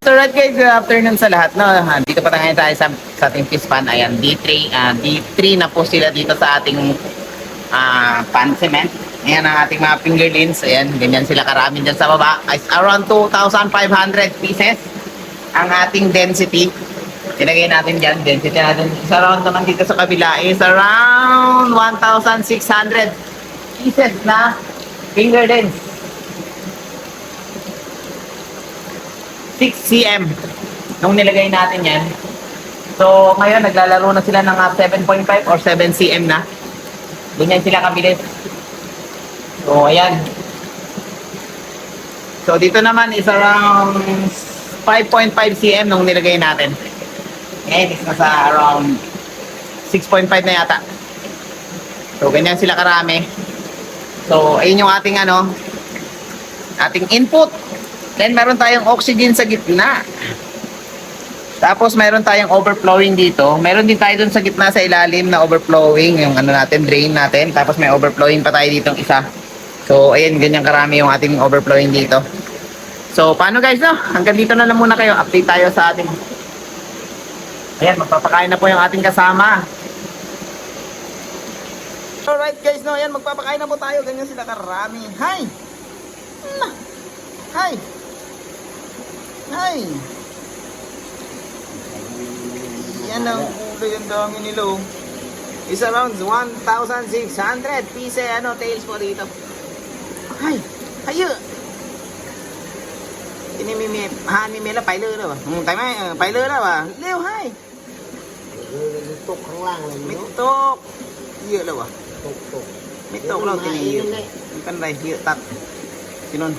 So right guys, good afternoon sa lahat. No? Ah, Dito pa tayo tayo sa, sa ating fish pan. Ayan, D3. ah, D3 na po sila dito sa ating ah, pan cement. Ayan ang ating mga fingerlings. Ayan, ganyan sila karami dyan sa baba. Is around 2,500 pieces ang ating density. Ilagay natin dyan. Density natin is around naman dito sa kabila is around 1,600 pieces na fingerlings. 6 cm nung nilagay natin yan. So, ngayon naglalaro na sila ng ah, 7.5 or 7 cm na. Ganyan sila kabilis. So, ayan. So, dito naman is around 5.5 cm nung nilagay natin. Ngayon is nasa around 6.5 na yata. So, ganyan sila karami. So, ayun yung ating ano, ating input. Then, meron tayong oxygen sa gitna. Tapos, meron tayong overflowing dito. Meron din tayo dun sa gitna sa ilalim na overflowing, yung ano natin, drain natin. Tapos, may overflowing pa tayo dito isa. So, ayun, ganyan karami yung ating overflowing dito. So, paano guys, no? Hanggang dito na lang muna kayo. Update tayo sa ating... Ayan, magpapakain na po yung ating kasama. Alright guys, no, ayan, magpapakain na po tayo. Ganyan sila karami. Hi! Hi! ay. Yan ang kulay ang dami nilo. It's around 1,600 pieces ano, tails po dito. Ay, hayo. ทีนี้มีเมียฮานมีเมียแล้วไปเลยแล้ววะอืมไปไหมเไปเลยแล้ววะเร็วให้ตกข้างล่างเลยไม่ตกเยอะแล้ววะตกตกไม่ตกเราตีมันเป็นไรเยอะตัดที่นนท์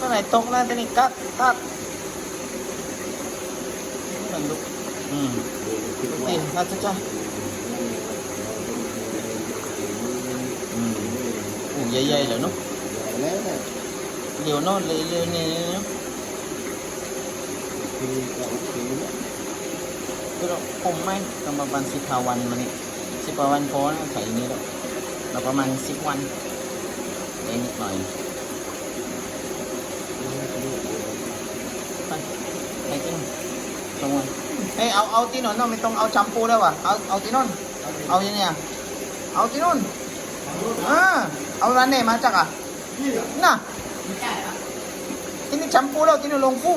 cái này tốt lên cái này cắt cắt. Mình đục ừ tiền ra cho cho. Ừ dây dây rồi nó điều nó lì lì nè cái đó, không mang. Trong mà bạn xịt hào này. Xịt hào hoàn có nó phải như đó. Là có mang xịt hoàn để ตรที่งวันเอ้ยเอาเอาที่นู่นเนาไม่ต้องเอาชัมพูแล้ววะเอาเอาที่นู่นเอาอย่างเนี้ยเอาที่นู่นอ่าเอาร้านไหนมาจากอะน่ะที่นี่แชมพูแล้วที่นู่ลงฟู